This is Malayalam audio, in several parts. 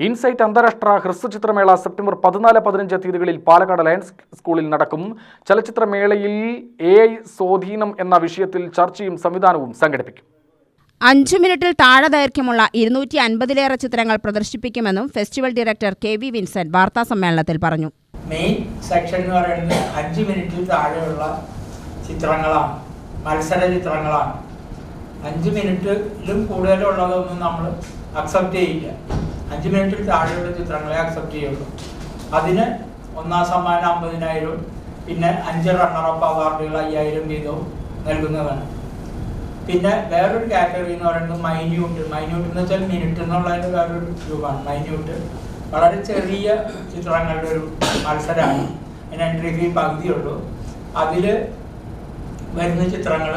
ഇൻസൈറ്റ് അന്താരാഷ്ട്ര ഹ്രസ്വചിത്രമേള സെപ്റ്റംബർ പതിനാല് പതിനഞ്ച് തീയതികളിൽ പാലക്കാട് ലയൺസ് സ്കൂളിൽ നടക്കും. ചലച്ചിത്രമേളയിൽ എ ഐ സ്വാധീനം എന്ന വിഷയത്തിൽ ചർച്ചയും സംവിധാനവും സംഘടിപ്പിക്കും. അഞ്ചു മിനിറ്റിൽ താഴെ ദൈർഘ്യമുള്ള ഇരുന്നൂറ്റി അൻപതിലേറെ ചിത്രങ്ങൾ പ്രദർശിപ്പിക്കുമെന്നും festival director K V Vincent വാർത്താ സമ്മേളനത്തിൽ പറഞ്ഞു. മെയിൻ സെക്ഷൻ എന്ന് പറയുന്നത് അഞ്ച് മിനിറ്റിൽ താഴെയുള്ള ചിത്രങ്ങളാണ് മത്സര ചിത്രങ്ങളാണ്. അഞ്ച് മിനിറ്റിലും കൂടുതലുള്ളതൊന്നും നമ്മൾ അക്സെപ്റ്റ് ചെയ്യില്ല. അഞ്ച് മിനിറ്റിൽ താഴെയുള്ള ചിത്രങ്ങളെ അക്സെപ്റ്റ് ചെയ്യുള്ളൂ അതിന് ഒന്നാം സമ്മാനം അമ്പതിനായിരവും പിന്നെ അഞ്ച് റണ്ണറപ്പ് അവാർഡുകൾ അയ്യായിരം വീതവും നൽകുന്നതാണ്. പിന്നെ വേറൊരു കാറ്റഗറി എന്ന് പറയുന്നത് മൈന്യൂട്ട് മൈന്യൂട്ട് എന്ന് വെച്ചാൽ മിനിറ്റ് എന്നുള്ളതിന്റെ വേറൊരു രൂപമാണ്. മൈന്യൂട്ട് വളരെ ചെറിയ ചിത്രങ്ങളുടെ ഒരു മത്സരമാണ്. അതിന് എൻട്രി ഫീ പകുതിയുള്ളൂ. അതിൽ വരുന്ന ചിത്രങ്ങൾ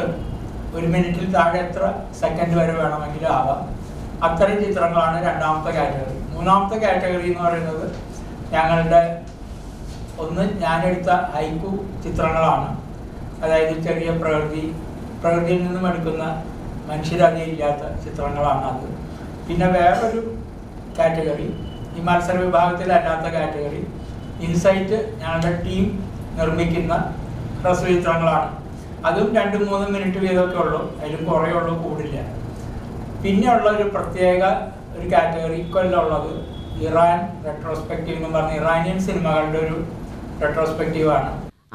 ഒരു മിനിറ്റിൽ താഴെ എത്ര സെക്കൻഡ് വരെ വേണമെങ്കിലും ആവാം അത്തരം ചിത്രങ്ങളാണ് രണ്ടാമത്തെ കാറ്റഗറി. മൂന്നാമത്തെ കാറ്റഗറി എന്ന് പറയുന്നത് ഞങ്ങളുടെ ഒന്ന് ഞാനെടുത്ത ഹൈക്കു ചിത്രങ്ങളാണ്. അതായത് ചെറിയ പ്രകൃതി പ്രകൃതിയിൽ നിന്നും എടുക്കുന്ന മനുഷ്യരതിയില്ലാത്ത ചിത്രങ്ങളാണ് അത്. പിന്നെ വേറൊരു കാറ്റഗറി ഈ മത്സര വിഭാഗത്തിലല്ലാത്ത കാറ്റഗറി ഇൻസൈറ്റ് ഞങ്ങളുടെ ടീം നിർമ്മിക്കുന്ന ഹ്രസ്വ ചിത്രങ്ങളാണ്. അതും രണ്ട് മൂന്ന് മിനിറ്റ് വീതമൊക്കെ ഉള്ളൂ. അതിലും കുറേ ഉള്ളൂ കൂടില്ല പിന്നെ ഉള്ള ഒരു പ്രത്യേക ഒരു കാറ്റഗറി ഇക്കൊല്ലമുള്ളത് ഇറാൻ റെട്രോസ്പെക്റ്റീവ് എന്ന് പറഞ്ഞ ഇറാനിയൻ സിനിമകളുടെ ഒരു റെട്രോസ്പെക്റ്റീവ് ആണ്.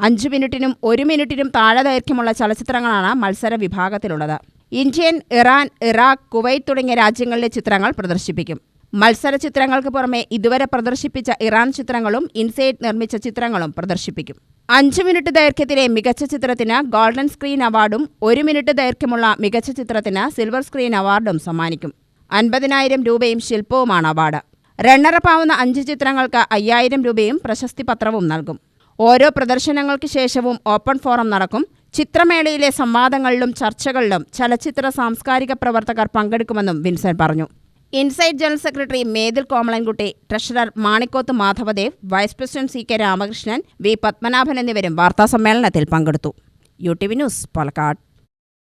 അഞ്ചു മിനിറ്റിനും ഒരു മിനിറ്റിനും താഴെ ദൈർഘ്യമുള്ള ചലച്ചിത്രങ്ങളാണ് മത്സര വിഭാഗത്തിലുള്ളത്. ഇന്ത്യൻ ഇറാൻ ഇറാഖ് കുവൈറ്റ് തുടങ്ങിയ രാജ്യങ്ങളിലെ ചിത്രങ്ങൾ പ്രദർശിപ്പിക്കും. മത്സര ചിത്രങ്ങൾക്ക് പുറമെ ഇതുവരെ പ്രദർശിപ്പിച്ച ഇറാൻ ചിത്രങ്ങളും ഇൻസൈറ്റ് നിർമ്മിച്ച ചിത്രങ്ങളും പ്രദർശിപ്പിക്കും. അഞ്ചു മിനിറ്റ് ദൈർഘ്യത്തിലെ മികച്ച ചിത്രത്തിന് ഗോൾഡൻ സ്ക്രീൻ അവാർഡും ഒരു മിനിറ്റ് ദൈർഘ്യമുള്ള മികച്ച ചിത്രത്തിന് സിൽവർ സ്ക്രീൻ അവാർഡും സമ്മാനിക്കും. അൻപതിനായിരം രൂപയും ശില്പവുമാണ് അവാർഡ്. റണ്ണറപ്പ് ആവുന്ന അഞ്ച് ചിത്രങ്ങൾക്ക് അയ്യായിരം രൂപയും പ്രശസ്തി പത്രവും നൽകും. ഓരോ പ്രദർശനങ്ങൾക്ക് ശേഷവും ഓപ്പൺ ഫോറം നടക്കും. ചിത്രമേളയിലെ സംവാദങ്ങളിലും ചർച്ചകളിലും ചലച്ചിത്ര സാംസ്കാരിക പ്രവർത്തകർ പങ്കെടുക്കുമെന്നും വിൻസൻ പറഞ്ഞു. Insight general secretary Methil Komalankutty treasurer Manikoth Madhavadev vice president C K Ramakrishnan V Padmanabhan എന്നിവരും വാർത്താസമ്മേളനത്തിൽ പങ്കെടുത്തു. U T V news Palakkad.